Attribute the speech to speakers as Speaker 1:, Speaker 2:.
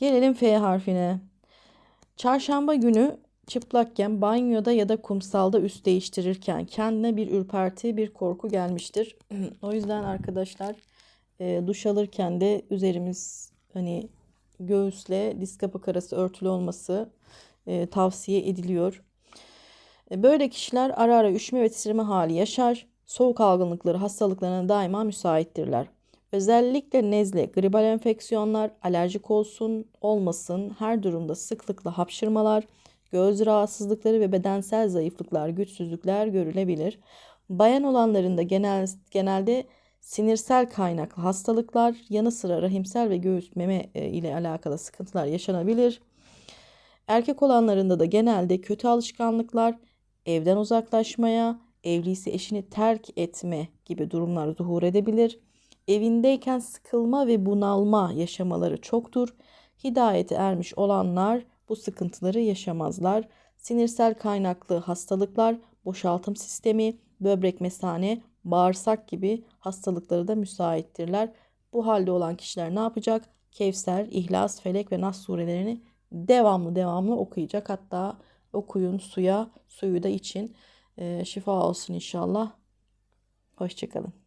Speaker 1: Gelelim F harfine. Çarşamba günü çıplakken banyoda ya da kumsalda üst değiştirirken kendine bir ürperti, bir korku gelmiştir. o yüzden arkadaşlar e, duş alırken de üzerimiz hani göğüsle diz kapak arası örtülü olması e, tavsiye ediliyor. E, Böyle kişiler ara ara üşüme ve titreme hali yaşar. Soğuk algınlıkları hastalıklarına daima müsaittirler. Özellikle nezle, gribal enfeksiyonlar, alerjik olsun, olmasın her durumda sıklıkla hapşırmalar, göz rahatsızlıkları ve bedensel zayıflıklar, güçsüzlükler görülebilir. Bayan olanlarında genel, genelde sinirsel kaynaklı hastalıklar, yanı sıra rahimsel ve göğüs meme e, ile alakalı sıkıntılar yaşanabilir. Erkek olanlarında da genelde kötü alışkanlıklar, evden uzaklaşmaya, evliyse eşini terk etme gibi durumlar zuhur edebilir. Evindeyken sıkılma ve bunalma yaşamaları çoktur. Hidayete ermiş olanlar bu sıkıntıları yaşamazlar. Sinirsel kaynaklı hastalıklar, boşaltım sistemi, böbrek mesane, bağırsak gibi hastalıkları da müsaittirler. Bu halde olan kişiler ne yapacak? Kevser, İhlas, Felek ve Nas surelerini devamlı devamlı okuyacak. Hatta okuyun suya, suyu da için. Ee, şifa olsun inşallah. Hoşçakalın.